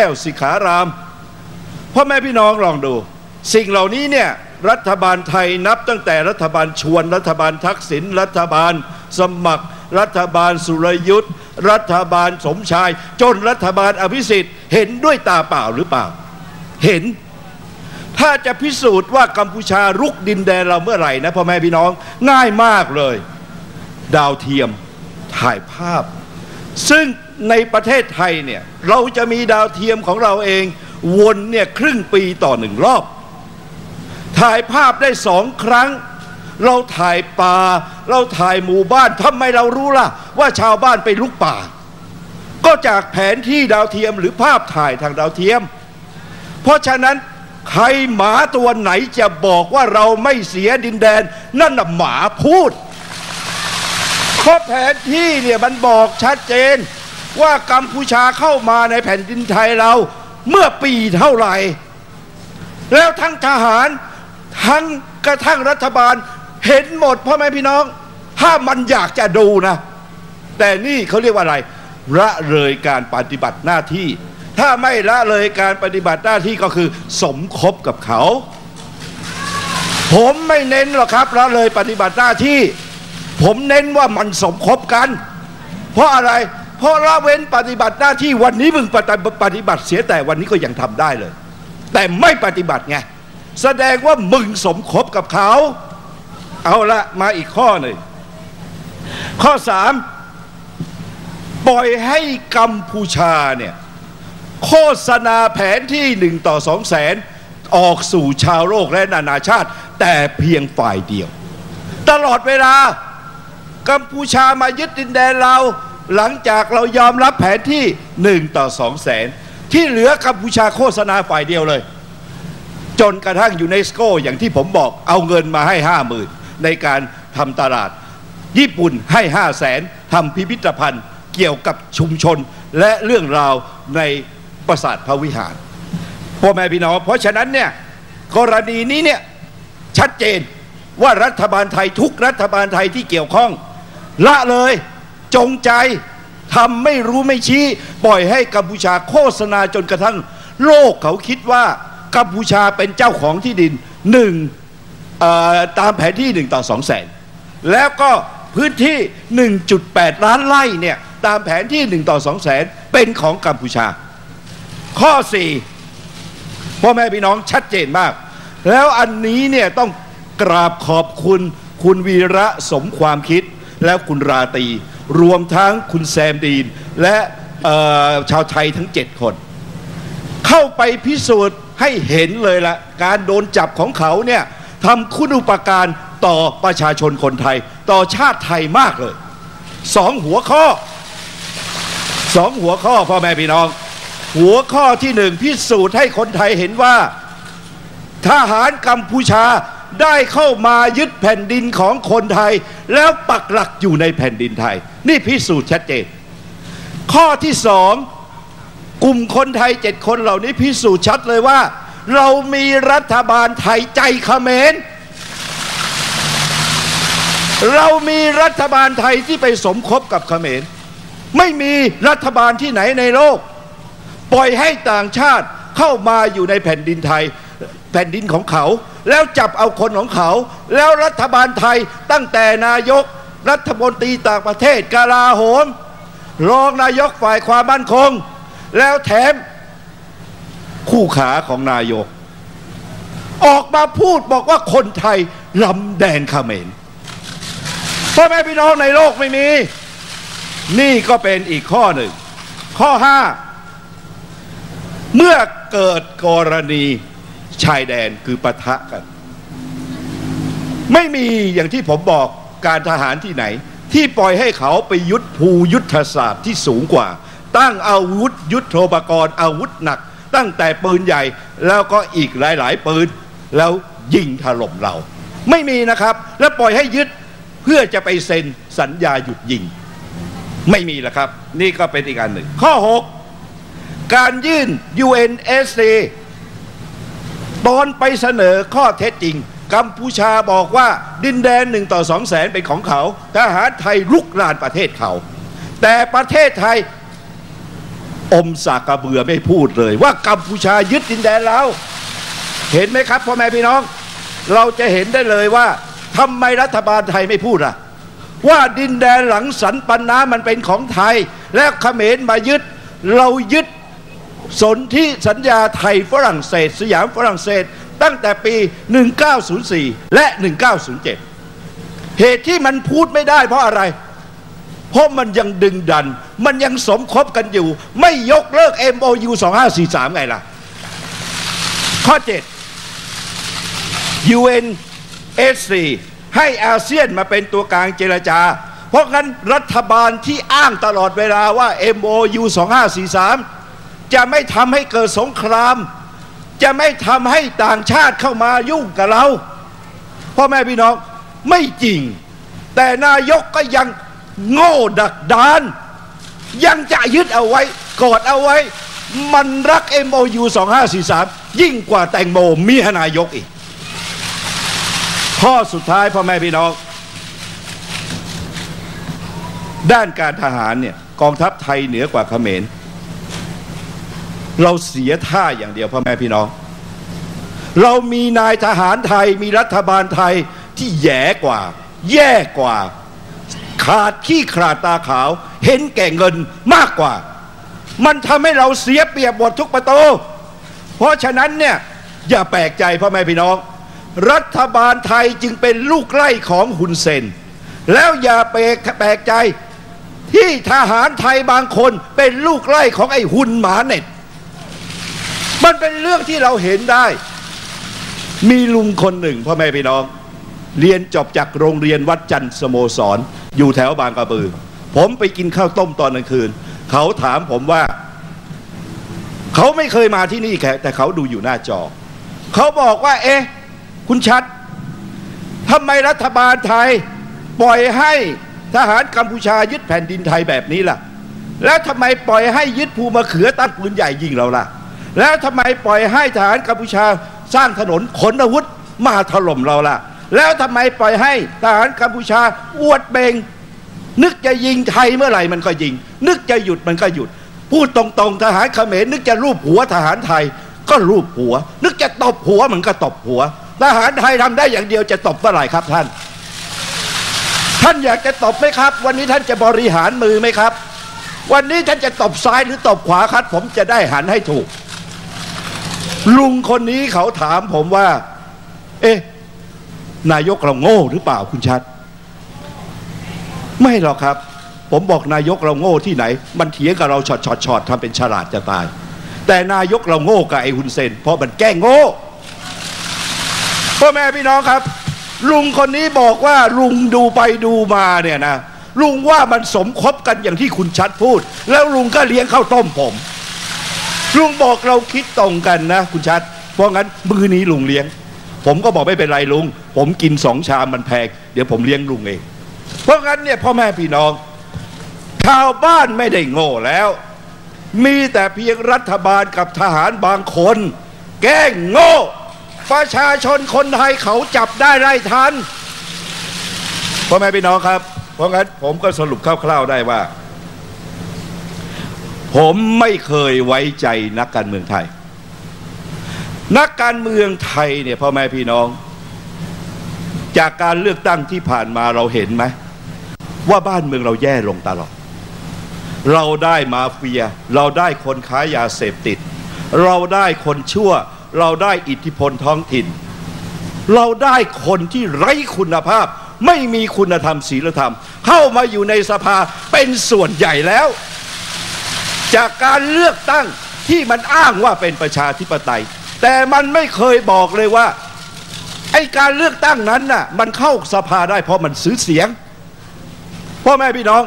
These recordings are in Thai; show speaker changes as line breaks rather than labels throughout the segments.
แก้วสิขารามพ่อแม่พี่น้องลองดู สิ่งเหล่านี้เนี่ยรัฐบาลไทยนับตั้งแต่รัฐบาลชวนรัฐบาลทักษิณรัฐบาลสมัคร รัฐบาลสุรยุทธ์รัฐบาลสมชาย จนรัฐบาลอภิสิทธิ์เห็นด้วยตาเปล่าหรือเปล่า เห็น ถ้าจะพิสูจน์ว่ากัมพูชารุกดินแดนเราเมื่อไหร่นะพ่อแม่พี่น้องง่ายมากเลย ดาวเทียมถ่ายภาพ ซึ่ง ในประเทศไทยเนี่ยเราจะมีดาวเทียมของเราเอง วนเนี่ยครึ่งปีต่อหนึ่งรอบ ถ่ายภาพได้สองครั้ง เราถ่ายป่า เราถ่ายหมู่บ้านทำไมเรารู้ล่ะ ว่าชาวบ้านไปลุกป่า ก็จากแผนที่ดาวเทียมหรือภาพถ่ายทางดาวเทียม เพราะฉะนั้นใครหมาตัวไหนจะบอกว่าเราไม่เสียดินแดน นั่นน่ะหมาพูดเพราะแผนที่เนี่ยมันบอกชัดเจน ว่ากัมพูชาเข้ามาในแผ่นดินไทยเราเมื่อปีเท่าไหร่ แล้วทั้งทหารทั้งกระทั่งรัฐบาลเห็นหมดพ่อแม่พี่น้อง ถ้ามันอยากจะดูนะ แต่นี่เขาเรียกว่าอะไรละเลยการปฏิบัติหน้าที่ ถ้าไม่ละเลยการปฏิบัติหน้าที่ก็คือ สมคบกับเขา ผมไม่เน้นหรอกครับละเลยปฏิบัติหน้าที่ ผมเน้นว่ามันสมคบกัน เพราะอะไร เพราะละเว้นปฏิบัติหน้าที่วันนี้มึงปฏิปฏิบัติเสียแต่วันนี้ก็ยังทำได้เลย แต่ไม่ปฏิบัติไงแสดงว่ามึงสมคบกับเขา เอาละมาอีกข้อหนึ่งข้อสามปล่อยให้กัมพูชาเนี่ยโฆษณาแผนที่หนึ่งต่อสองแสนออกสู่ชาวโลกและนานาชาติ แต่เพียงฝ่ายเดียว ตลอดเวลากัมพูชามายึดดินแดนเรา หลังจากเรายอมรับแผนที่หนึ่งต่อสองแสน ที่เหลือกัมพูชาโฆษณาฝ่ายเดียวเลย จนกระทั่งยูเนสโกอย่างที่ผมบอกเอาเงินมาให้ห้าหมื่นในการทำตลาด ญี่ปุ่นให้ห้าแสนทำพิพิธภัณฑ์เกี่ยวกับชุมชนและเรื่องราวในปราสาทพระวิหารพ่อแม่พี่น้องเพราะฉะนั้นเนี่ยกรณีนี้เนี่ยชัดเจนว่ารัฐบาลไทยทุกรัฐบาลไทยที่เกี่ยวข้องละเลย จงใจทำไม่รู้ไม่ชี้ ปล่อยให้กัมพูชาโฆษณาจนกระทั่ง โลกเขาคิดว่ากัมพูชาเป็นเจ้าของที่ดินหนึ่งตามแผนที่หนึ่งต่อสองแสน แล้วก็พื้นที่ 1.8 ล้านไร่เนี่ยตามแผนที่หนึ่งต่อสองแสน เป็นของกัมพูชา ข้อสี่พ่อแม่พี่น้องชัดเจนมาก แล้วอันนี้เนี่ยต้องกราบขอบคุณคุณวีระสมความคิดแล้วคุณราตี รวมทั้งคุณแซมดีน และชาวไทยทั้งเจ็ดคน เข้าไปพิสูจน์ให้เห็นเลยละการโดนจับของเขาเนี่ยทำคุณอุปการต่อประชาชนคนไทย ต่อชาติไทยมากเลยสองหัวข้อสองหัวข้อพ่อแม่พี่น้อง หัวข้อที่หนึ่งพิสูจน์ให้คนไทยเห็นว่า ทหารกัมพูชาได้เข้ามายึดแผ่นดินของคนไทย แล้วปักหลักอยู่ในแผ่นดินไทย นี่พิสูจน์ชัดเจน ข้อที่สองกลุ่มคนไทยเจ็ดคนเหล่านี้พิสูจน์ชัดเลยว่า เรามีรัฐบาลไทยใจเขมรเรามีรัฐบาลไทยที่ไปสมคบกับเขมร ไม่มีรัฐบาลที่ไหนในโลก ปล่อยให้ต่างชาติเข้ามาอยู่ในแผ่นดินไทยแผ่นดินของเขา แล้วจับเอาคนของเขา แล้วรัฐบาลไทยตั้งแต่นายก รัฐมนตรีต่างประเทศกาลาโหม รองนายกฝ่ายความมั่นคง แล้วแถมคู่ขาของนายก ออกมาพูดบอกว่าคนไทยลำแดนเขมรพ่อแม่พี่น้องในโลกไม่มี นี่ก็เป็นอีกข้อหนึ่ง ข้อห้าเมื่อเกิดกรณีชายแดนคือปะทะกัน ไม่มีอย่างที่ผมบอก การทหารที่ไหน ที่ปล่อยให้เขาไปยุทธภูยุทธศาสตร์ที่สูงกว่า ตั้งอาวุธยุทธโธปกรณ์อาวุธหนัก ตั้งแต่ปืนใหญ่แล้วก็อีกหลาย ๆ ปืน แล้วยิงถล่มเรา ไม่มีนะครับ แล้วปล่อยให้ยึดเพื่อจะไปเซ็นสัญญาหยุดยิง ไม่มีแล้วครับ นี่ก็เป็นอีกอันหนึ่ง ข้อ 6 การยื่น UNSC ตอนไปเสนอข้อเท็จจริง กัมพูชาบอกว่าดินแดนหนึ่งต่อสองแสนเป็นของเขาทหารไทยลุกรานประเทศเขา แต่ประเทศไทยอมสากกระเบือไม่พูดเลย ว่ากัมพูชายึดดินแดนเราเห็นไหมครับพ่อแม่พี่น้อง เราจะเห็นได้เลยว่าทำไมรัฐบาลไทยไม่พูดล่ะ ว่าดินแดนหลังสันปันน้ำมันเป็นของไทย และเขมรมายึดเรายึดสนธิสัญญาไทยฝรั่งเศส สยามฝรั่งเศส ตั้งแต่ปี 1904 และ 1907 เหตุที่มันพูดไม่ได้เพราะอะไร เพราะมันยังดึงดัน มันยังสมคบกันอยู่ ไม่ยกเลิก MOU 2543 ไงล่ะ ข้อ 7 UNSC ให้อาเซียนมาเป็นตัวกลางเจรจา เพราะงั้นรัฐบาลที่อ้างตลอดเวลาว่า MOU 2543 จะไม่ทำให้เกิดสงคราม จะไม่ทำให้ต่างชาติเข้ามายุ่งกับเราพ่อแม่พี่น้องไม่จริง แต่นายกก็ยังโง่ดักดาน ยังจะยึดเอาไว้กอดเอาไว้ มันรัก MOU 2543 ยิ่งกว่าแตงโมเมียนายกอีก ข้อสุดท้ายพ่อแม่พี่น้อง ด้านการทหารเนี่ยกองทัพไทยเหนือกว่าเขมร เราเสียท่าอย่างเดียวพ่อแม่พี่น้อง เรามีนายทหารไทยมีรัฐบาลไทยที่แย่กว่า แย่กว่า ขาดขี้ขาดตาขาว เห็นแก่เงินมากกว่า มันทำให้เราเสียเปรียบหมดทุกประตูเพราะฉะนั้นเนี่ยอย่าแปลกใจพ่อแม่พี่น้อง รัฐบาลไทยจึงเป็นลูกไล่ของฮุนเซน แล้วอย่าแปลกแปลกใจที่ทหารไทยบางคนเป็นลูกไล่ของไอ้หุนหมาเน็ต มันเป็นเรื่องที่เราเห็นได้ มีลุงคนหนึ่งพ่อแม่พี่น้อง เรียนจบจากโรงเรียนวัดจันทร์สโมสร อยู่แถวบางกระบือ ผมไปกินข้าวต้มตอนกลางคืน เขาถามผมว่า เขาไม่เคยมาที่นี่แค่แต่เขาดูอยู่หน้าจอ เขาบอกว่า เอ๊ะ คุณชัดทำไมรัฐบาลไทยปล่อยให้ทหารกัมพูชายึดแผ่นดินไทยแบบนี้ล่ะ แล้วทำไมปล่อยให้ยึดภูมะเขือตั้งปืนใหญ่ยิงเราล่ะ แล้วทำไมปล่อยให้ทหารกัมพูชาสร้างถนนขนอาวุธมาถล่มเราล่ะ แล้วทำไมปล่อยให้ทหารกัมพูชาอวดเบง นึกจะยิงไทยเมื่อไหร่มันก็ยิง นึกจะหยุดมันก็หยุด พูดตรงๆ ทหารเขมรนึกจะรูปหัวทหารไทย ก็รูปหัว นึกจะตบหัวมันก็ตบหัว ทหารไทยทำได้อย่างเดียวจะตบเมื่อไหร่ครับท่าน ท่านอยากจะตบไหมครับ วันนี้ท่านจะบริหารมือไหมครับ วันนี้ท่านจะตบซ้ายหรือตบขวาครับ ผมจะได้หันให้ถูก ลุงคนนี้เขาถามผมว่า เอ๊ะ นายกเราโง่หรือเปล่าคุณชัด ไม่หรอกครับ ผมบอกนายกเราโง่ที่ไหน มันเถียงกับเราช็อตช็อตช็อตทำเป็นฉลาดจะตาย แต่นายกเราโง่กับไอ้ฮุนเซน เพราะมันแก้งโง่พ่อแม่พี่น้องครับ ลุงคนนี้บอกว่าลุงดูไปดูมาเนี่ยนะลุงว่ามันสมคบกันอย่างที่คุณชัดพูด แล้วลุงก็เลี้ยงข้าวต้มผม ลุงบอกเราคิดตรงกันนะ คุณชัด เพราะงั้นมือนี้ลุงเลี้ยง ผมก็บอกไม่เป็นไรลุง ผมกินสองชามมันแพงเดี๋ยวผมเลี้ยงลุงเอง เพราะงั้นเนี่ยพ่อแม่พี่น้อง ชาวบ้านไม่ได้โง่แล้ว มีแต่เพียงรัฐบาลกับทหารบางคน แกล้งโง่ ประชาชนคนไทยเขาจับได้ไล่ทันพ่อแม่พี่น้องครับ เพราะงั้นผมก็สรุปคร่าวๆได้ว่า ผมไม่เคยไว้ใจนักการเมืองไทย นักการเมืองไทยเนี่ยพ่อแม่พี่น้อง จากการเลือกตั้งที่ผ่านมาเราเห็นไหมว่าบ้านเมืองเราแย่ลงตลอด เราได้มาเฟีย เราได้คนค้ายาเสพติด เราได้คนชั่ว เราได้อิทธิพลท้องถิ่น เราได้คนที่ไร้คุณภาพ ไม่มีคุณธรรมศีลธรรม เข้ามาอยู่ในสภาเป็นส่วนใหญ่แล้ว จากการเลือกตั้งที่มันอ้างว่าเป็นประชาธิปไตย แต่มันไม่เคยบอกเลยว่าไอการเลือกตั้งนั้นน่ะมันเข้าสภาได้เพราะมันซื้อเสียงพ่อแม่พี่น้อง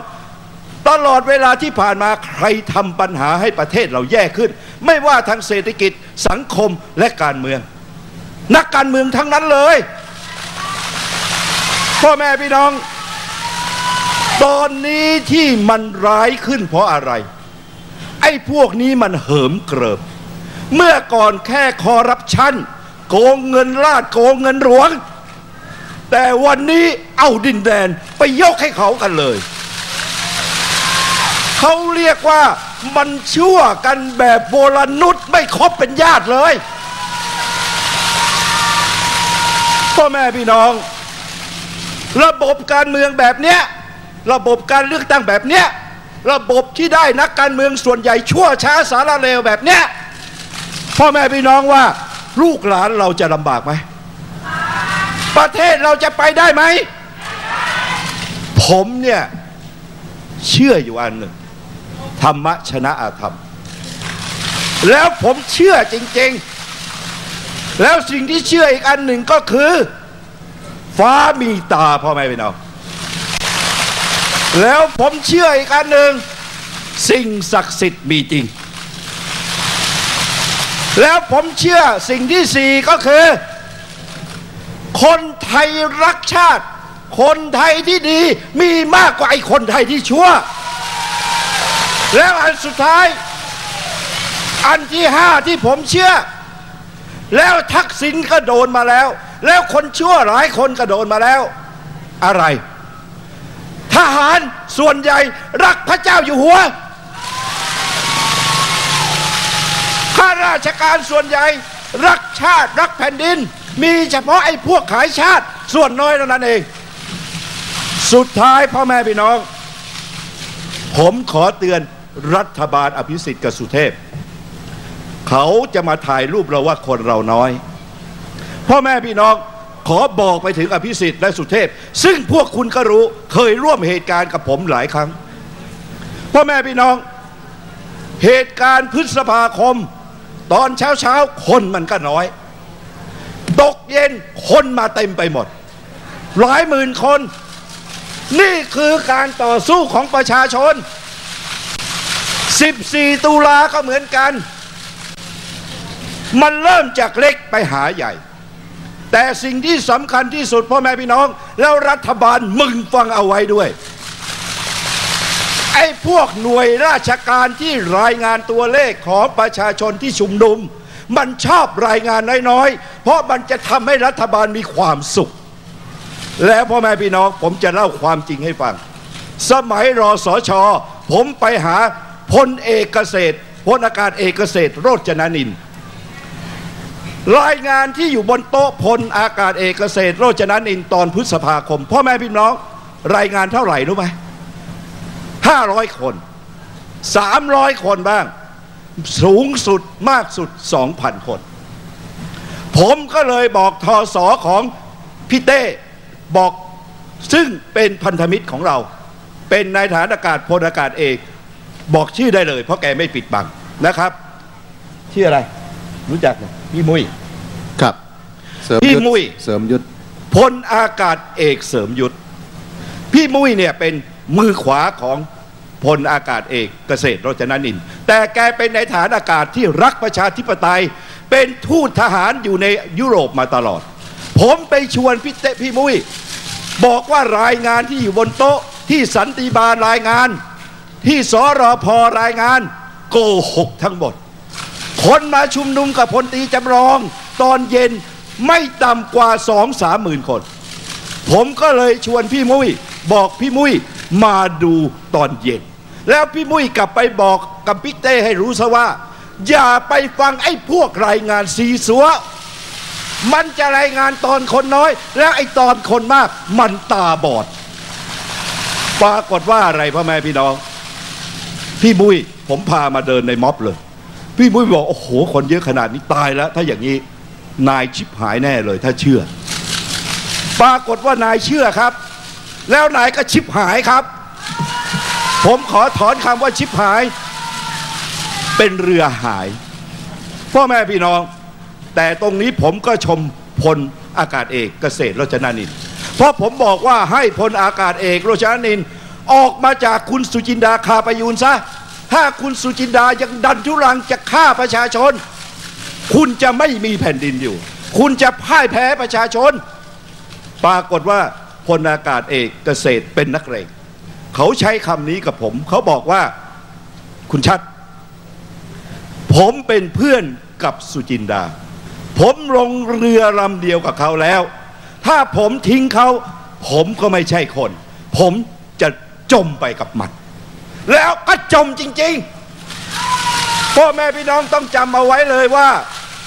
ตลอดเวลาที่ผ่านมาใครทำปัญหาให้ประเทศเราแย่ขึ้น ไม่ว่าทางเศรษฐกิจสังคมและการเมือง นักการเมืองทั้งนั้นเลย พ่อแม่พี่น้อง ตอนนี้ที่มันร้ายขึ้นเพราะอะไร อ้พวกนี้มันเหิมเกริบเมื่อก่อนแค่คอรัปชันโกงเงินลาดโกงเงินหลวง แต่วันนี้เอาดินแดนไปยกให้เขากันเลย เขาเรียกว่ามันชั่วกันแบบโบราณนุษไม่คบเป็นญาติเลยพ่อแม่พี่น้อง ระบบการเมืองแบบเนี้ยระบบการเลือกตั้งแบบเนี้ย ระบบที่ได้นักการเมืองส่วนใหญ่ชั่วช้าสารเลวแบบเนี้ยพ่อแม่พี่น้องว่า ลูกหลานเราจะลำบากไหม ประเทศเราจะไปได้ไหม ผมเนี่ย เชื่ออยู่อันหนึ่งธรรมะชนะอาธรรม แล้วผมเชื่อจริง ๆ แล้วสิ่งที่เชื่ออีกอันหนึ่งก็คือ ฟ้ามีตาพ่อแม่พี่น้อง แล้วผมเชื่ออีกอันหนึ่งสิ่งศักดิ์สิทธิ์มีจริง แล้วผมเชื่อสิ่งที่สี่ก็คือ คนไทยรักชาติ คนไทยที่ดีมีมากกว่าไอ้คนไทยที่ชั่ว แล้วอันสุดท้าย อันที่ห้าที่ผมเชื่อ แล้วทักษิณก็โดนมาแล้ว แล้วคนชั่วหลายคนก็โดนมาแล้ว อะไร ทหารส่วนใหญ่รักพระเจ้าอยู่หัว ข้าราชการส่วนใหญ่รักชาติรักแผ่นดิน มีเฉพาะไอ้พวกขายชาติส่วนน้อยเท่านั้นเอง สุดท้ายพ่อแม่พี่น้อง ผมขอเตือนรัฐบาลอภิสิทธิ์กสุเทพ เขาจะมาถ่ายรูปเราว่าคนเราน้อย พ่อแม่พี่น้อง ขอบอกไปถึงอภิสิทธิ์และสุเทพ ซึ่งพวกคุณก็รู้เคยร่วมเหตุการณ์กับผมหลายครั้งพ่อแม่พี่น้อง เหตุการณ์พฤษภาคม ตอนเช้าเช้าคนมันก็น้อย ตกเย็นคนมาเต็มไปหมด หลายหมื่นคน นี่คือการต่อสู้ของประชาชน 14 ตุลาก็เหมือนกัน มันเริ่มจากเล็กไปหาใหญ่ แต่สิ่งที่สำคัญที่สุดพ่อแม่พี่น้อง แล้วรัฐบาลมึงฟังเอาไว้ด้วยไอ้พวกหน่วยราชการที่รายงานตัวเลขของประชาชนที่ชุมนุม มันชอบรายงานน้อยๆ เพราะมันจะทำให้รัฐบาลมีความสุข แล้วพ่อแม่พี่น้องผมจะเล่าความจริงให้ฟัง สมัยรอสอชอผมไปหาพลเอกเกษตรพลอากาศเอกเกษตรโรจนานินท รายงานที่อยู่บนโต๊ะพลอากาศเอกเกษตรโรจนานินทร์ตอนพฤษภาคม พ่อแม่พี่น้องรายงานเท่าไหร่รู้ไหมห้าร้อยคนสามร้อยคนบ้าง สูงสุดมากสุดสองพันคน ผมก็เลยบอกทอสอของพี่เต้บอกซึ่งเป็นพันธมิตรของเรา เป็นนายฐานอากาศพลอากาศเอก บอกชื่อได้เลย เพราะแกไม่ปิดบังนะครับ ชื่ออะไร รู้จักไหมพี่มุ้ย
ครับเสริม
พี่
ยุทธ
มุ้ย
เสริมยุทธ
พลอากาศเอกเสริมยุทธพี่มุ้ยเนี่ยเป็นมือขวาของพลอากาศเอกเกษตรโรจนานินทร์แต่แกเป็นในฐานอากาศที่รักประชาธิปไตย เป็นทูตทหารอยู่ในยุโรปมาตลอด ผมไปชวนพี่เตพี่มุ้ยบอกว่ารายงานที่อยู่บนโต๊ะที่สันติบาลรายงาน ที่สรพรายงาน โกหกทั้งหมด คนมาชุมนุมกับพลตีจำลอง ตอนเย็นไม่ต่ำกว่าสองสามหมื่นคน ผมก็เลยชวนพี่มุ้ยบอกพี่มุ้ยมาดูตอนเย็น แล้วพี่มุ้ยกลับไปบอกกับบิ๊กเต้ให้รู้ซะว่า อย่าไปฟังไอ้พวกรายงานซีซัวมันจะรายงานตอนคนน้อย แล้วไอ้ตอนคนมากมันตาบอด ปรากฏว่าอะไรพ่อแม่พี่น้อง พี่มุ้ยผมพามาเดินในม็อบเลย พี่มุ้ยบอก โอ้โห คนเยอะขนาดนี้ตายแล้ว ถ้าอย่างนี้นายชิบหายแน่เลย ถ้าเชื่อ ปรากฏว่านายเชื่อครับ แล้วนายก็ชิบหายครับ ผมขอถอนคำว่าชิบหาย เป็นเรือหาย พ่อแม่พี่น้อง แต่ตรงนี้ผมก็ชมพลอากาศเอกเกษตรโรจนานิน เพราะผมบอกว่าให้พลอากาศเอกโรจนานิน ออกมาจากคุณสุจินดาคาประยูนซะ ถ้าคุณสุจินดายังดันทุรังจะฆ่าประชาชน คุณจะไม่มีแผ่นดินอยู่ คุณจะพ่ายแพ้ประชาชน ปรากฏว่าพลอากาศเอกเกษตรเป็นนักเลงเขาใช้คำนี้กับผม เขาบอกว่าคุณชัด ผมเป็นเพื่อนกับสุจินดา ผมลงเรือลำเดียวกับเขาแล้ว ถ้าผมทิ้งเขา ผมก็ไม่ใช่คน ผมจะจมไปกับมัน แล้วก็จมจริงๆพ่อแม่พี่น้องต้องจำเอาไว้เลยว่า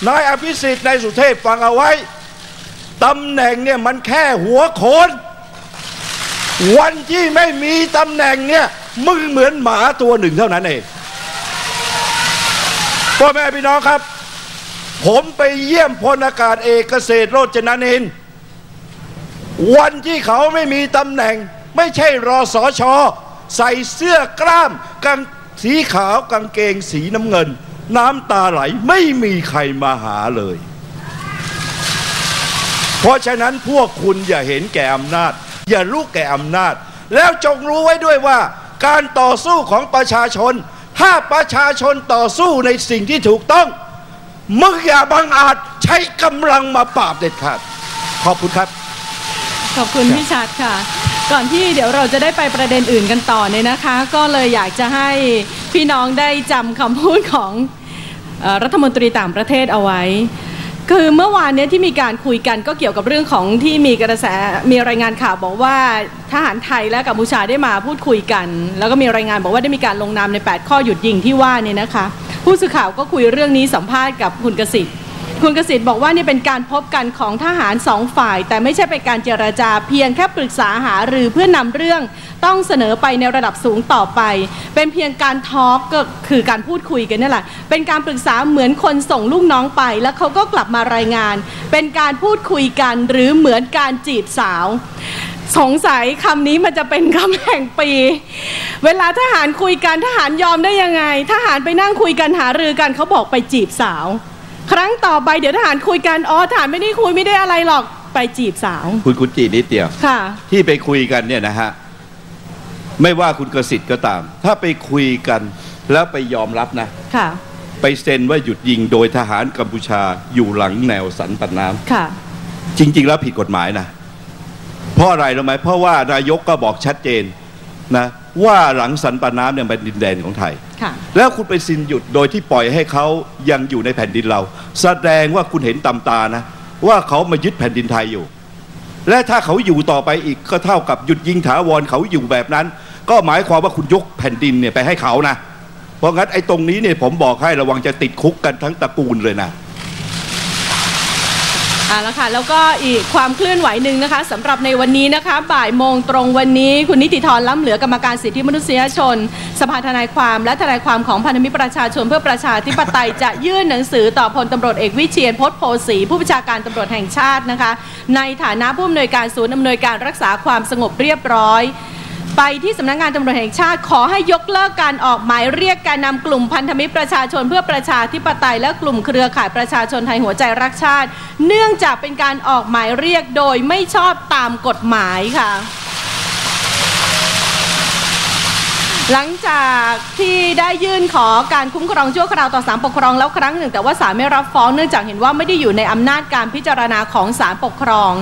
นายอภิสิทธิ์นายสุเทพฟังเอาไว้ตำแหน่งเนี่ยมันแค่หัวโขน วันที่ไม่มีตำแหน่งเนี่ยมึงเหมือนหมาตัวหนึ่งเท่านั้นเองพ่อแม่พี่น้องครับ ผมไปเยี่ยมพลอากาศเอกเกษตรโรจนานินวันที่เขาไม่มีตำแหน่ง ไม่ใช่รอสอชอ ใส่เสื้อกล้ามกางสีขาวกางเกงสีน้ำเงิน น้ำตาไหลไม่มีใครมาหาเลย เพราะฉะนั้นพวกคุณอย่าเห็นแก่อำนาจ อย่าลูกแก่อำนาจ แล้วจงรู้ไว้ด้วยว่า การต่อสู้ของประชาชน ถ้าประชาชนต่อสู้ในสิ่งที่ถูกต้องมึงอย่าบังอาจใช้กำลังมาปราบเด็ดขาดขอบคุณครับ
ขอบคุณพี่ชัดค่ะ ก่อนที่เดี๋ยวเราจะได้ไปประเด็นอื่นกันต่อเนี่ยนะคะ ก็เลยอยากจะให้พี่น้องได้จำคำพูดของอรัฐมนตรีต่างประเทศเอาไว้ คือเมื่อวานนี้ที่มีการคุยกันก็เกี่ยวกับเรื่องของที่มีกระแสมีรายงานข่าวบอกว่าทหารไทยและกัมพูชาได้มาพูดคุยกัน แล้วก็มีรายงานบอกว่าได้มีการลงนามใน 8 ข้อหยุดยิงที่ว่าเนี่ยนะคะ ผู้สื่อข่าวก็คุยเรื่องนี้สัมภาษณ์กับคุณกสิทธิ์ คุณกสิทธิ์บอกว่านี่เป็นการพบกันของทหารสองฝ่าย แต่ไม่ใช่เป็นการเจรจาเพียงแค่ปรึกษาหารือเพื่อนำเรื่องต้องเสนอไปในระดับสูงต่อไป เป็นเพียงการทอล์กก็คือการพูดคุยกันนี่แหละ เป็นการปรึกษาเหมือนคนส่งลูกน้องไป แล้วเขาก็กลับมารายงาน เป็นการพูดคุยกันหรือเหมือนการจีบสาว สงสัยคำนี้มันจะเป็นคำแห่งปี เวลาทหารคุยกันทหารยอมได้ยังไง ทหารไปนั่งคุยกันหารือกันเขาบอกไปจีบสาว ครั้งต่อไปเดี๋ยวทหารคุยกันอ๋อทหารไม่ได้คุยไม่ได้อะไรหรอกไปจีบสาว
คุณคุณจีนิดเดียว
ค่ะ
ที่ไปคุยกันเนี่ยนะฮะไม่ว่าคุณกสิทธิ์ก็ตาม ถ้าไปคุยกันแล้วไปยอมรับนะ
ค่ะ
ไปเซ็นว่าหยุดยิงโดยทหารกัมพูชาอยู่หลังแนวสันปันน้ำ
ค่ะ
จริง ๆ แล้วผิดกฎหมายนะเพราะอะไรรู้ไหมเพราะว่านายกก็บอกชัดเจนนะ ว่าหลังสันปาน้ำเนี่ยเป็นดินแดนของไทย
ค่ะ
แล้วคุณไปสินหยุดโดยที่ปล่อยให้เขายังอยู่ในแผ่นดินเรา แสดงว่าคุณเห็นตำตานะ ว่าเขามายึดแผ่นดินไทยอยู่ และถ้าเขาอยู่ต่อไปอีกก็เท่ากับหยุดยิงถาวรเขาอยู่แบบนั้น ก็หมายความว่าคุณยกแผ่นดินเนี่ยไปให้เขานะ เพราะงั้นไอ้ตรงนี้เนี่ยผมบอกให้ระวังจะติดคุกกันทั้งตระกูลเลยนะ
อ่าแล้วค่ะแล้วก็อีกความเคลื่อนไหวหนึ่งนะคะสำหรับในวันนี้นะคะ บ่ายโมงตรงวันนี้ คุณนิติธรล้ำเหลือกรรมการสิทธิมนุษยชน สภาทนายความและทนายความของพันธมิตรประชาชนเพื่อประชาธิปไตย จะยื่นหนังสือต่อพลตำรวจเอกวิเชียนพจน์โพสีผู้บัญชาการตำรวจแห่งชาตินะคะ ในฐานะผู้อำนวยการศูนย์อำนวยการรักษาความสงบเรียบร้อย ไปที่สำนักงานตำรวจแห่งชาติขอให้ยกเลิกการออกหมายเรียกการนำกลุ่มพันธมิตรประชาชนเพื่อประชาธิปไตยและกลุ่มเครือข่ายประชาชนไทยหัวใจรักชาติ เนื่องจากเป็นการออกหมายเรียกโดยไม่ชอบตามกฎหมายค่ะหลังจากที่ได้ยื่นขอการคุ้มครองชั่วคราวต่อศาลปกครองแล้วครั้งหนึ่ง แต่ว่าศาลไม่รับฟ้องเนื่องจากเห็นว่าไม่ได้อยู่ในอำนาจการพิจารณาของศาลปกครอง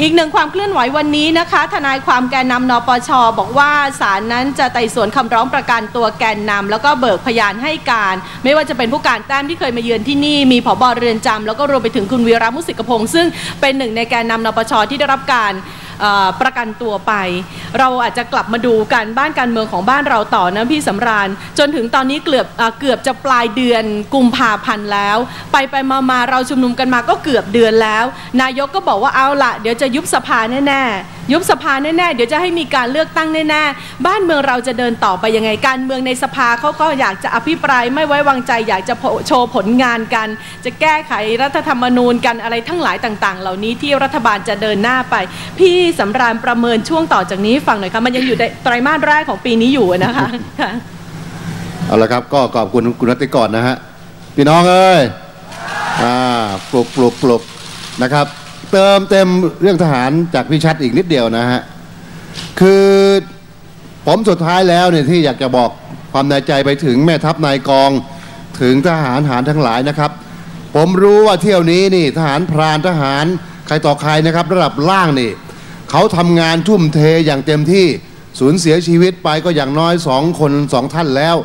อีกหนึ่งความเคลื่อนไหววันนี้นะคะ ทนายความแกนนำนปชบอกว่าศาลนั้นจะไต่สวนคำร้องประกันตัวแกนนำแล้วก็เบิกพยานให้การ ไม่ว่าจะเป็นผู้การแต้มที่เคยมาเยือนที่นี่มีผบเรือนจำแล้วก็รวมไปถึงคุณวีระมุสิกพงษ์ซึ่งเป็นหนึ่งในแกนนำนปชที่ได้รับการ ประกันตัวไป เราอาจจะกลับมาดูการบ้านการเมืองของบ้านเราต่อนะพี่สำราญ จนถึงตอนนี้เกือบเอ่อเกือบจะปลายเดือนกุมภาพันธ์แล้ว ไปไปมามาเราชุมนุมกันมาก็เกือบเดือนแล้ว นายกก็บอกว่าเอาละเดี๋ยวจะยุบสภาแน่ๆ ยุบสภาแน่ๆ เดี๋ยวจะให้มีการเลือกตั้งแน่ๆ บ้านเมืองเราจะเดินต่อไปยังไง การเมืองในสภาเขาก็อยากจะอภิปรายไม่ไว้วางใจ อยากจะโชว์ผลงานกัน จะแก้ไขรัฐธรรมนูญกันอะไรทั้งหลายต่างๆ เหล่านี้ที่รัฐบาลจะเดินหน้าไป พี่สำราญประเมินช่วงต่อจากนี้ฟังหน่อยค่ะมันยังอยู่ในไตรมาสแรกของปีนี้อยู่นะคะ
เอาละครับก็ขอบคุณคุณนัติกรนะฮะพี่น้องเอ้ยอ่าปลุกปลุกปลุกนะครับ เติมเต็มเรื่องทหารจากพี่ชัดอีกนิดเดียวนะฮะ คือผมสุดท้ายแล้วเนี่ยที่อยากจะบอกความในใจไปถึงแม่ทัพนายกองถึงทหารทหารทั้งหลายนะครับ ผมรู้ว่าเที่ยวนี้นี่ทหารพรานทหารใครต่อใครนะครับ ระดับล่างนี่เขาทำงานทุ่มเทอย่างเต็มที่สูญเสียชีวิตไปก็อย่างน้อยสองคนสองท่านแล้ว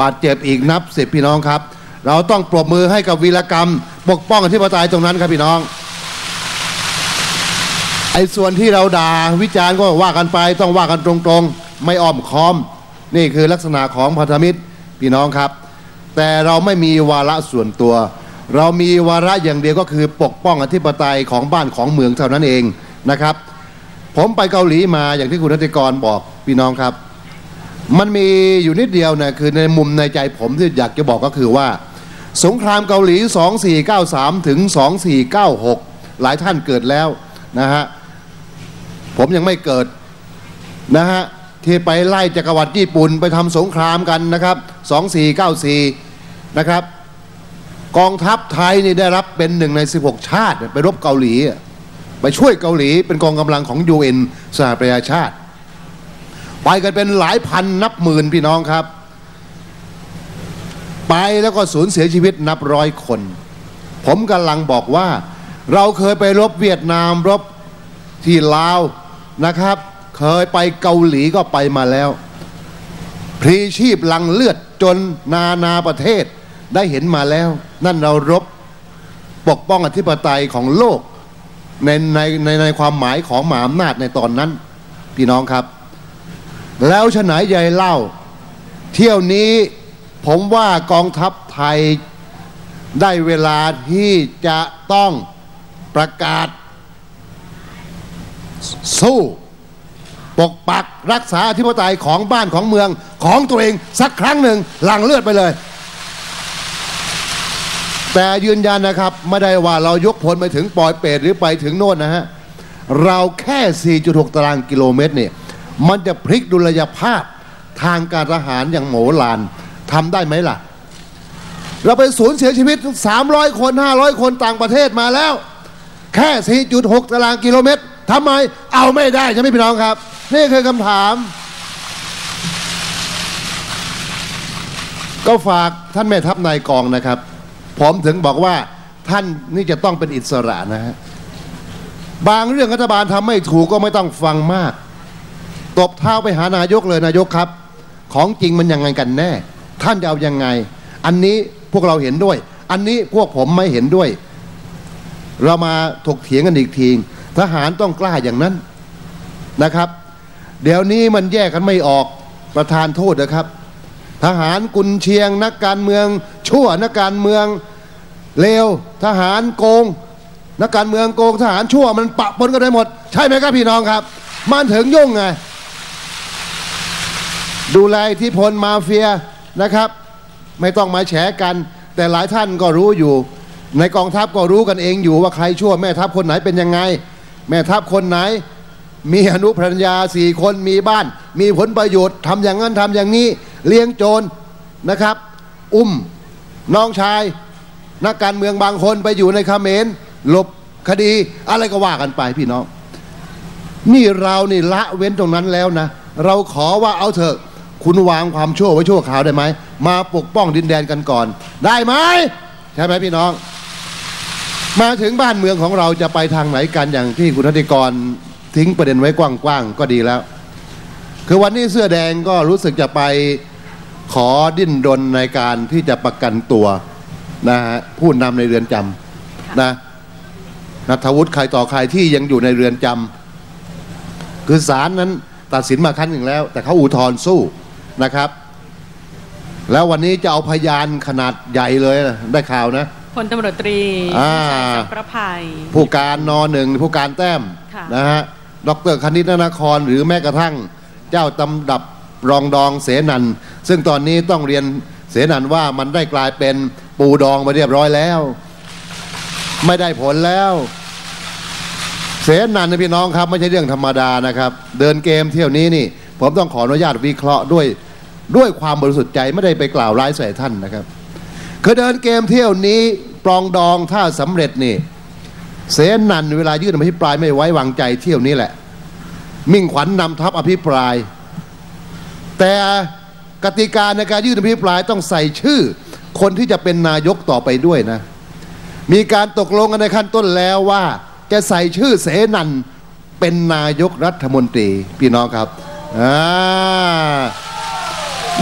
บาดเจ็บอีกนับสิบพี่น้องครับ เราต้องปรบมือให้กับวีรกรรม ปกป้องอธิปไตยตรงนั้นครับพี่น้อง ไอ้ส่วนที่เราด่าวิจารณ์ก็ว่ากันไป ต้องว่ากันตรงๆ ไม่อ้อมค้อม นี่คือลักษณะของพันธมิตรพี่น้องครับ แต่เราไม่มีวาระส่วนตัว เรามีวาระอย่างเดียวก็คือปกป้องอธิปไตยของบ้านของเมืองเท่านั้นเองนะครับ ผมไปเกาหลีมาอย่างที่คุณรัติกรบอกพี่น้องครับ มันมีอยู่นิดเดียวนะคือในมุมในใจผมที่อยากจะบอกก็คือว่า สงครามเกาหลี 2493 ถึง 2496 หลายท่านเกิดแล้วนะฮะ ผมยังไม่เกิดนะฮะที่ไปไล่จักรวรรดิญี่ปุ่นไปทำสงครามกันนะครับ 2494 นะครับ กองทัพไทยนี่ได้รับเป็นหนึ่งใน 16 ชาติ ไปรบเกาหลี ไปช่วยเกาหลีเป็นกองกำลังของ UN สหประชาชาติ ไปกันเป็นหลายพันนับหมื่นพี่น้องครับ ไปแล้วก็สูญเสียชีวิตนับร้อยคน ผมกำลังบอกว่า เราเคยไปรบเวียดนามรบที่ลาว นะครับ เคยไปเกาหลีก็ไปมาแล้ว พรีชีพลังเลือดจนนานาประเทศได้เห็นมาแล้ว นั่นเรารบปกป้องอธิปไตยของโลกในในในในความหมายของหมหาอำนาจในตอนนั้น พี่น้องครับ แล้วฉนายใหญ่เล่า เที่ยวนี้ผมว่ากองทัพไทยได้เวลาที่จะต้องประกาศ สู้ปกปักรักษาอธิปไตยของบ้านของเมืองของตัวเองสักครั้งหนึ่งหลั่งเลือดไปเลย แต่ยืนยันนะครับ ไม่ได้ว่าเรายกพลไปถึงปอยเปรตหรือไปถึงโน่นนะฮะ เราแค่ 4.6 ตารางกิโลเมตรเนี่ยมันจะพลิกดุลยภาพทางการทหารอย่างโหมลานทำได้ไหมล่ะ เราไปสูญเสียชีวิต 300 คน 500 คนต่างประเทศมาแล้ว แค่ 4.6 ตารางกิโลเมตร ทำไมเอาไม่ได้ใช่ไหมพี่น้องครับ นี่คือคำถาม ก็ฝากท่านแม่ทัพนายกองนะครับ ผมถึงบอกว่าท่านนี่จะต้องเป็นอิสระนะฮะบางเรื่องรัฐบาลทำไม่ถูกก็ไม่ต้องฟังมาก ตบเท้าไปหานายกเลยนายกครับ ของจริงมันยังไงกันแน่ ท่านจะเอายังไง อันนี้พวกเราเห็นด้วย อันนี้พวกผมไม่เห็นด้วย เรามาถกเถียงกันอีกที ทหารต้องกล้าอย่างนั้นนะครับ เดี๋ยวนี้มันแยกกันไม่ออกประธานโทษนะครับ ทหารกุนเชียงนักการเมือง ชั่วนักการเมืองเลวทหารโกง นักการเมืองโกงทหารชั่วมันปะปนกันได้หมด ใช่ไหมครับพี่น้องครับ มันถึงยุ่งไงดูแลที่พลมาเฟียนะครับ ไม่ต้องมาแฉกัน แต่หลายท่านก็รู้อยู่ ในกองทัพก็รู้กันเองอยู่ว่าใครชั่วแม่ทัพคนไหนเป็นยังไง แม่ทัพคนไหน มีอนุภรรยาสี่คนมีบ้าน มีผลประโยชน์ทำอย่างนั้นทำอย่างนี้ เลี้ยงโจรนะครับ อุ้มน้องชาย นักการเมืองบางคนไปอยู่ในคาเมรหลบคดีอะไรก็ว่ากันไปพี่น้อง นี่เรานี่ละเว้นตรงนั้นแล้วนะ เราขอว่าเอาเถอะ คุณวางความชั่วไว้ชั่วขาวได้ไหม มาปกป้องดินแดนกันก่อน ได้ไหมใช่ไหมพี่น้อง มาถึงบ้านเมืองของเราจะไปทางไหนกันอย่างที่คุณธติกรทิ้งประเด็นไว้กว้างๆก็ดีแล้ว คือวันนี้เสื้อแดงก็รู้สึกจะไปขอดิ้นรนในการที่จะประกันตัวนะฮะผู้นำในเรือนจำนะนัทวุฒิใครต่อใครที่ยังอยู่ในเรือนจำคือศาลนั้นตัดสินมาครั้งหนึ่งแล้ว แต่เขาอุทธรณ์สู้นะครับ แล้ววันนี้จะเอาพยานขนาดใหญ่เลยนะได้ข่าวนะ
พลตำรวจตรี
อ่า
ชัยสังประภัย
ผู้การนหนึ่งผู้การแต้ม
ค่ะ
นะฮะดรคณิตนครหรือแม้กระทั่งเจ้าตำดับรองดองเสนันซึ่งตอนนี้ต้องเรียนเสนันว่ามันได้กลายเป็นปูดองมาเรียบร้อยแล้ว ไม่ได้ผลแล้ว เสนันนะพี่น้องครับ ไม่ใช่เรื่องธรรมดานะครับ เดินเกมเที่ยวนี้นี่ผมต้องขออนุญาตวิเคราะห์ด้วยด้วยความบริสุทธิ์ใจไม่ได้ไปกล่าวร้ายใส่ท่านนะครับ คือเดินเกมเที่ยวนี้ปรองดองถ้าสำเร็จนี่เสนันเวลายื่นอภิปรายไม่ไว้วางใจเที่ยวนี้แหละ มิ่งขวัญนนำทัพอภิปราย แต่กติกาในการยื่นอภิปรายต้องใส่ชื่อ คนที่จะเป็นนายกต่อไปด้วยนะ มีการตกลงกันในขั้นต้นแล้วว่า จะใส่ชื่อเสนันเป็นนายกรัฐมนตรีพี่น้องครับอ่า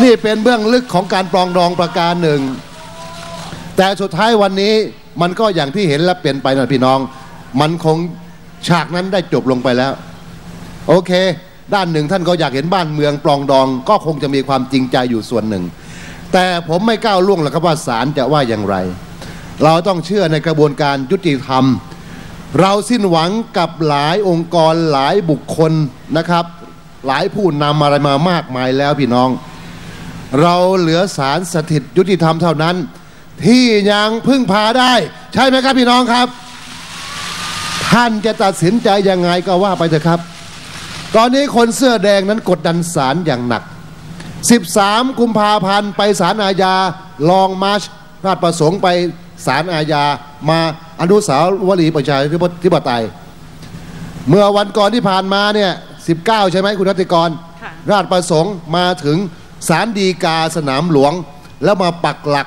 นี่เป็นเบื้องลึกของการปรองดองประการหนึ่ง แต่สุดท้ายวันนี้มันก็อย่างที่เห็นและเปลี่ยนไปนะพี่น้อง มันคงฉากนั้นได้จบลงไปแล้ว โอเค ด้านหนึ่งท่านก็อยากเห็นบ้านเมืองปลองดอง ก็คงจะมีความจริงใจอยู่ส่วนหนึ่ง แต่ผมไม่ก้าวล่วงหรอกครับว่าศาลจะว่าอย่างไร เราต้องเชื่อในกระบวนการยุติธรรม เราสิ้นหวังกับหลายองค์กรหลายบุคคลนะครับ หลายผู้นำอะไรมามากมายแล้วพี่น้อง เราเหลือศาลสถิตยุติธรรมเท่านั้น ที่ยังพึ่งพาได้ ใช่ไหมครับพี่น้องครับ ท่านจะตัดสินใจยังไงก็ว่าไปเถอะครับ ตอนนี้คนเสื้อแดงนั้นกดดันศาลอย่างหนัก 13 กุมภาพันธ์ไปศาลอาญาลองมาร์ชราชประสงค์ไปศาลอาญามาอนุสาวรีย์ประชาธิปไตย เมื่อวันก่อนที่ผ่านมาเนี่ย 19 ใช่ไหมคุณรัติกร
ค่ะ
ราชประสงค์มาถึงศาลฎีกาสนามหลวง แล้วมาปักหลัก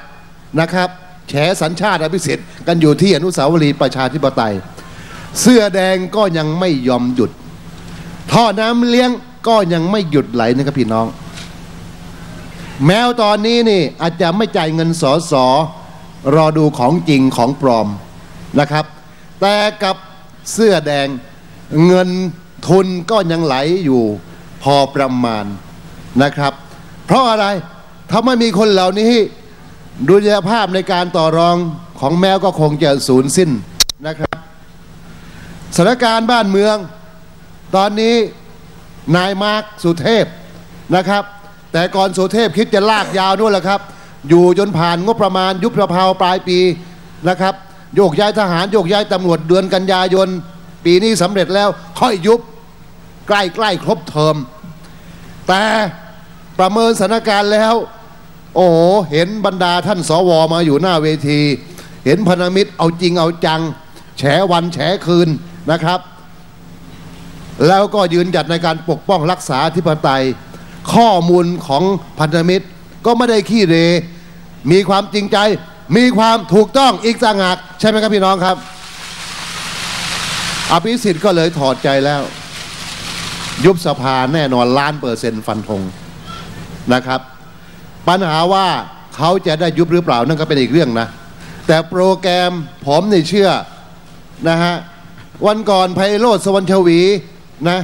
นะครับแฉสัญชาติอภิสิทธิ์กันอยู่ที่อนุสาวรีย์ประชาธิปไตย เสื้อแดงก็ยังไม่ยอมหยุด ท่อน้ำเลี้ยงก็ยังไม่หยุดไหลนะครับพี่น้อง แมวตอนนี้นี่อาจจะไม่จ่ายเงินสอสอรอดูของจริงของปลอมนะครับ แต่กับเสื้อแดงเงินทุนก็ยังไหลอยู่พอประมาณนะครับ เพราะอะไรถ้าไม่มีคนเหล่านี้ ดุลยภาพในการต่อรองของแมวก็คงจะสูญสิ้นนะครับสถานการณ์บ้านเมือง ตอนนี้นายมาร์คสุเทพนะครับ แต่ก่อนสุเทพคิดจะลากยาวนู่นแหละครับ อยู่จนผ่านงบประมาณยุบประเพาปลายปีนะครับ โยกย้ายทหารโยกย้ายตำรวจเดือนกันยายน ปีนี้สำเร็จแล้วค่อยยุบใกล้ใกล้ๆครบเทอมแต่ประเมินสถานการณ์แล้ว โอ้เห็นบรรดาท่านสวมาอยู่หน้าเวที เห็นพันธมิตรเอาจริงเอาจัง แฉวันแฉคืนนะครับ แล้วก็ยืนหยัดในการปกป้องรักษาธิปไตย ข้อมูลของพันธมิตรก็ไม่ได้ขี้เร มีความจริงใจ มีความถูกต้องอีกต่างหากใช่ไหมครับพี่น้องครับ อภิสิทธิ์ก็เลยถอดใจแล้ว ยุบสภาแน่นอนล้านเปอร์เซ็นต์ฟันธงนะครับ ปัญหาว่าเขาจะได้ยุบหรือเปล่านั่นก็เป็นอีกเรื่องนะ แต่โปรแกรมผมนี่เชื่อนะฮะวันก่อนไพโรธสวรรณชวีนะ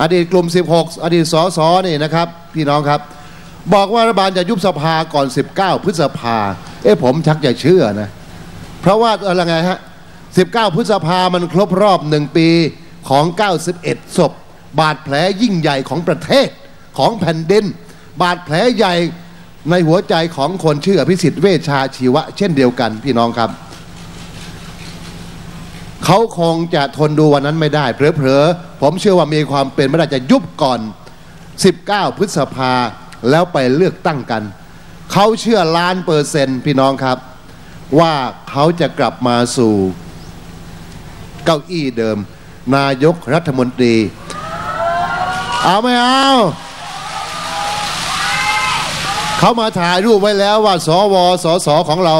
อดีตกลุ่ม 16 อดีตสสนี่นะครับ พี่น้องครับ บอกว่ารัฐบาลจะยุบสภาก่อน 19 พฤษภา เอ๊ะผมชักจะเชื่อนะ เพราะว่าอะไรไงฮะ 19 พฤษภามันครบรอบหนึ่งปีของ 91 ศพ บาดแผลยิ่งใหญ่ของประเทศ ของแผ่นดิน บาดแผลใหญ่ในหัวใจของคนชื่ออภิสิทธิ์เวชชาชีวะ เช่นเดียวกันพี่น้องครับ เขาคงจะทนดูวันนั้นไม่ได้เผลอๆผมเชื่อว่ามีความเป็นไม่ได้จะยุบก่อน 19 พฤษภาแล้วไปเลือกตั้งกัน เขาเชื่อล้านเปอร์เซ็นต์พี่น้องครับ ว่าเขาจะกลับมาสู่ เก้าอี้เดิม นายกรัฐมนตรี เอาไม่เอา เขามาถ่ายรูปไว้แล้วว่าสวสสของเรา